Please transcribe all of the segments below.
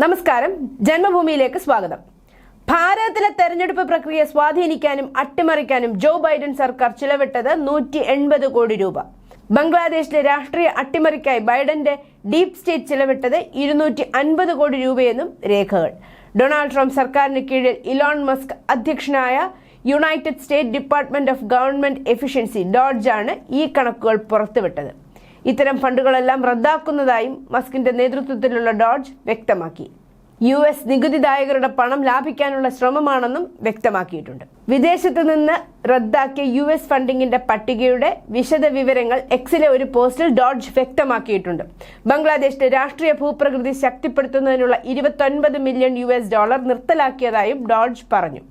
നമസ്കാരം. ജന്മഭൂമിയിലേക്ക് സ്വാഗതം. ഭാരതത്തിലെ തെരഞ്ഞെടുപ്പ് പ്രക്രിയ സ്വാധീനിക്കാനും അട്ടിമറിക്കാനും ജോ ബൈഡൻ സർക്കാർ ചിലവിട്ടത് നൂറ്റി എൺപത് കോടി രൂപ. ബംഗ്ലാദേശിലെ രാഷ്ട്രീയ അട്ടിമറിക്കായി ബൈഡന്റെ ഡീപ് സ്റ്റേറ്റ് ചിലവിട്ടത് ഇരുന്നൂറ്റി അൻപത് കോടി രൂപയെന്നും രേഖകൾ. ഡൊണാൾഡ് ട്രംപ് സർക്കാരിന് കീഴിൽ ഇലോൺ മസ്ക് അധ്യക്ഷനായ United State Department of Government Efficiency ഡോഡ്ജാണ് ഈ കണക്കുകൾ പുറത്തുവിട്ടത്. ഇത്തരം ഫണ്ടുകളെല്ലാം റദ്ദാക്കുന്നതായും മസ്കിന്റെ നേതൃത്വത്തിലുള്ള ഡോഡ്ജ് വ്യക്തമാക്കി. യു എസ് നികുതിദായകരുടെ പണം ലാഭിക്കാനുള്ള ശ്രമമാണെന്നും വ്യക്തമാക്കിയിട്ടുണ്ട്. വിദേശത്ത് നിന്ന് റദ്ദാക്കിയ യു എസ് ഫണ്ടിങ്ങിന്റെ പട്ടികയുടെ വിശദ വിവരങ്ങൾ എക്സിലെ ഒരു പോസ്റ്റിൽ ഡോഡ്ജ് വ്യക്തമാക്കിയിട്ടുണ്ട്. ബംഗ്ലാദേശിന്റെ രാഷ്ട്രീയ ഭൂപ്രകൃതി ശക്തിപ്പെടുത്തുന്നതിനുള്ള ഇരുപത്തൊൻപത് മില്യൺ യു ഡോളർ നിർത്തലാക്കിയതായും ഡോഡ്ജ് പറഞ്ഞു.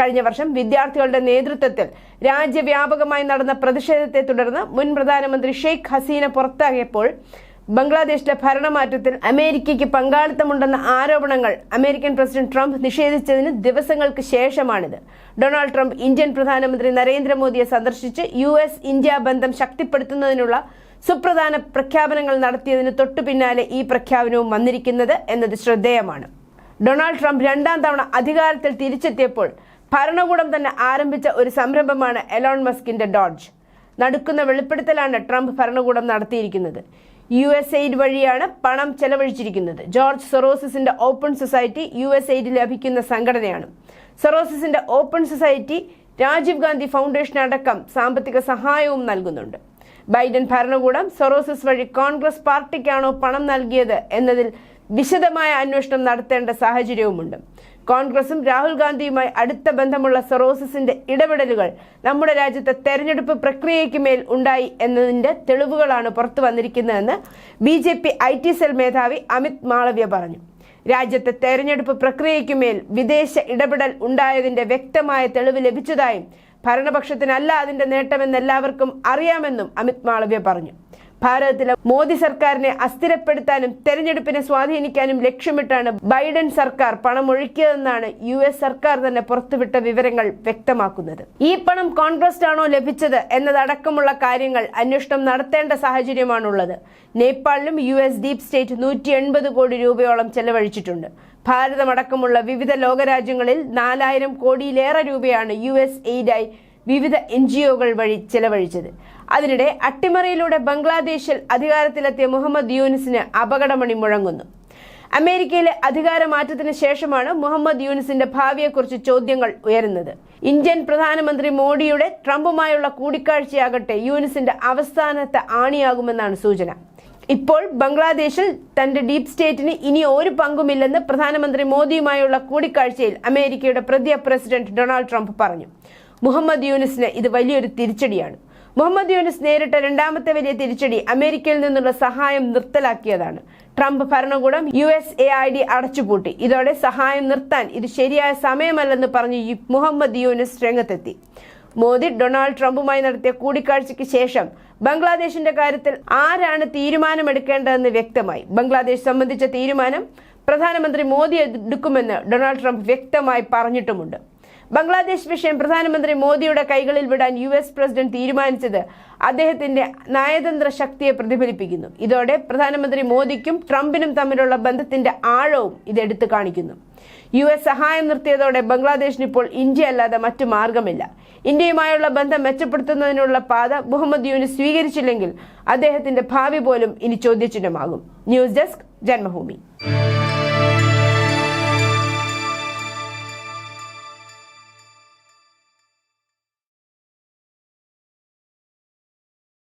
കഴിഞ്ഞ വർഷം വിദ്യാർത്ഥികളുടെ നേതൃത്വത്തിൽ രാജ്യവ്യാപകമായി നടന്ന പ്രതിഷേധത്തെ തുടർന്ന് മുൻ പ്രധാനമന്ത്രി ഷെയ്ഖ് ഹസീന പുറത്താകിയപ്പോൾ ബംഗ്ലാദേശിലെ ഭരണമാറ്റത്തിൽ അമേരിക്കയ്ക്ക് പങ്കാളിത്തമുണ്ടെന്ന ആരോപണങ്ങൾ അമേരിക്കൻ പ്രസിഡന്റ് ട്രംപ് നിഷേധിച്ചതിന് ദിവസങ്ങൾക്ക് ശേഷമാണിത്. ഡൊണാൾഡ് ട്രംപ് ഇന്ത്യൻ പ്രധാനമന്ത്രി നരേന്ദ്രമോദിയെ സന്ദർശിച്ച് യു എസ് ഇന്ത്യ ബന്ധം ശക്തിപ്പെടുത്തുന്നതിനുള്ള സുപ്രധാന പ്രഖ്യാപനങ്ങൾ നടത്തിയതിന് തൊട്ടു പിന്നാലെ ഈ പ്രഖ്യാപനവും വന്നിരിക്കുന്നത് എന്നത് ശ്രദ്ധേയമാണ്. ഡൊണാൾഡ് ട്രംപ് രണ്ടാം തവണ അധികാരത്തിൽ തിരിച്ചെത്തിയപ്പോൾ ഭരണകൂടം തന്നെ ആരംഭിച്ച ഒരു സംരംഭമാണ് എലോൺ മസ്കിന്റെ ഡോഡ്ജ്. നടുക്കുന്ന വെളിപ്പെടുത്തലാണ് ട്രംപ് ഭരണകൂടം നടത്തിയിരിക്കുന്നത്. യു എസ് എയ്ഡ് വഴിയാണ് പണം ചെലവഴിച്ചിരിക്കുന്നത്. George സെറോസിന്റെ Open Society U S aid ലഭിക്കുന്ന സംഘടനയാണ്. സെറോസിന്റെ Open Society Rajiv Gandhi Foundation അടക്കം സാമ്പത്തിക സഹായവും നൽകുന്നുണ്ട്. ബൈഡൻ ഭരണകൂടം സെറോസിസ് വഴി കോൺഗ്രസ് പാർട്ടിക്കാണോ പണം നൽകിയത് എന്നതിൽ വിശദമായ അന്വേഷണം നടത്തേണ്ട സാഹചര്യവുമുണ്ട്. കോൺഗ്രസും രാഹുൽ ഗാന്ധിയുമായി അടുത്ത ബന്ധമുള്ള സെറോസിന്റെ ഇടപെടലുകൾ നമ്മുടെ രാജ്യത്തെ തെരഞ്ഞെടുപ്പ് പ്രക്രിയയ്ക്ക് മേൽ ഉണ്ടായി എന്നതിന്റെ തെളിവുകളാണ് പുറത്തു വന്നിരിക്കുന്നതെന്ന് B J P I T cell മേധാവി അമിത് മാളവ്യ പറഞ്ഞു. രാജ്യത്തെ തെരഞ്ഞെടുപ്പ് പ്രക്രിയയ്ക്ക് മേൽ വിദേശ ഇടപെടൽ ഉണ്ടായതിന്റെ വ്യക്തമായ തെളിവ് ലഭിച്ചതായും ഭരണപക്ഷത്തിനല്ല അതിന്റെ നേട്ടമെന്ന് എല്ലാവർക്കും അറിയാമെന്നും അമിത് മാളവ്യ പറഞ്ഞു. ഭാരതത്തിലെ മോദി സർക്കാരിനെ അസ്ഥിരപ്പെടുത്താനും തെരഞ്ഞെടുപ്പിനെ സ്വാധീനിക്കാനും ലക്ഷ്യമിട്ടാണ് ബൈഡൻ സർക്കാർ പണം ഒഴുക്കിയതെന്നാണ് യു എസ് സർക്കാർ തന്നെ പുറത്തുവിട്ട വിവരങ്ങൾ വ്യക്തമാക്കുന്നത്. ഈ പണം കോൺഗ്രസ് ആണോ ലഭിച്ചത് എന്നതടക്കമുള്ള കാര്യങ്ങൾ അന്വേഷണം നടത്തേണ്ട സാഹചര്യമാണുള്ളത്. നേപ്പാളിലും യു എസ് ഡീപ് സ്റ്റേറ്റ് നൂറ്റി എൺപത് കോടി രൂപയോളം ചെലവഴിച്ചിട്ടുണ്ട്. ഭാരതമടക്കമുള്ള വിവിധ ലോകരാജ്യങ്ങളിൽ നാലായിരം കോടിയിലേറെ രൂപയാണ് യു എസ് എയ്ഡായി വിവിധ എൻ ജി ഒകൾ വഴി ചെലവഴിച്ചത്. അതിനിടെ അട്ടിമറിയിലൂടെ ബംഗ്ലാദേശിൽ അധികാരത്തിലെത്തിയ മുഹമ്മദ് യൂനിസിന് അപകടമണി മുഴങ്ങുന്നു. അമേരിക്കയിലെ അധികാരമാറ്റത്തിന് ശേഷമാണ് മുഹമ്മദ് യൂനിസിന്റെ ഭാവിയെക്കുറിച്ച് ചോദ്യങ്ങൾ ഉയരുന്നത്. ഇന്ത്യൻ പ്രധാനമന്ത്രി മോഡിയുടെ ട്രംപുമായുള്ള കൂടിക്കാഴ്ചയാകട്ടെ യൂനിസിന്റെ അവസാനത്തെ ആണിയാകുമെന്നാണ് സൂചന. ഇപ്പോൾ ബംഗ്ലാദേശിൽ തന്റെ ഡീപ് സ്റ്റേറ്റിന് ഇനി ഒരു പങ്കുമില്ലെന്ന് പ്രധാനമന്ത്രി മോദിയുമായുള്ള കൂടിക്കാഴ്ചയിൽ അമേരിക്കയുടെ പ്രതിയ പ്രസിഡന്റ് ഡൊണാൾഡ് ട്രംപ് പറഞ്ഞു. മുഹമ്മദ് യൂനിസിന് ഇത് വലിയൊരു തിരിച്ചടിയാണ്. മുഹമ്മദ് യൂനിസ് നേരിട്ട രണ്ടാമത്തെ വലിയ തിരിച്ചടി അമേരിക്കയിൽ നിന്നുള്ള സഹായം നിർത്തലാക്കിയതാണ്. ട്രംപ് ഭരണകൂടം U S A I D അടച്ചുപൂട്ടി. ഇതോടെ സഹായം നിർത്താൻ ഇത് ശരിയായ സമയമല്ലെന്ന് പറഞ്ഞ് മുഹമ്മദ് യൂനിസ് രംഗത്തെത്തി. മോദി ഡൊണാൾഡ് ട്രംപുമായി നടത്തിയ കൂടിക്കാഴ്ചയ്ക്ക് ശേഷം ബംഗ്ലാദേശിന്റെ കാര്യത്തിൽ ആരാണ് തീരുമാനമെടുക്കേണ്ടതെന്ന് വ്യക്തമായി. ബംഗ്ലാദേശ് സംബന്ധിച്ച തീരുമാനം പ്രധാനമന്ത്രി മോദി എടുക്കുമെന്ന് ഡൊണാൾഡ് ട്രംപ് വ്യക്തമായി പറഞ്ഞിട്ടുമുണ്ട്. ബംഗ്ലാദേശ് വിഷയം പ്രധാനമന്ത്രി മോദിയുടെ കൈകളിൽ വിടാൻ യു എസ് പ്രസിഡന്റ് തീരുമാനിച്ചത് അദ്ദേഹത്തിന്റെ നയതന്ത്ര ശക്തിയെ പ്രതിഫലിപ്പിക്കുന്നു. ഇതോടെ പ്രധാനമന്ത്രി മോദിക്കും ട്രംപിനും തമ്മിലുള്ള ബന്ധത്തിന്റെ ആഴവും ഇത് എടുത്തു കാണിക്കുന്നു. യു എസ് സഹായം നിർത്തിയതോടെ ബംഗ്ലാദേശിന് ഇപ്പോൾ ഇന്ത്യ അല്ലാതെ മറ്റു മാർഗമില്ല. ഇന്ത്യയുമായുള്ള ബന്ധം മെച്ചപ്പെടുത്തുന്നതിനുള്ള പാത മുഹമ്മദ് യൂനിസ് സ്വീകരിച്ചില്ലെങ്കിൽ അദ്ദേഹത്തിന്റെ ഭാവി പോലും ഇനി ചോദ്യചിഹ്നമാകും. News desk Janmabhumi.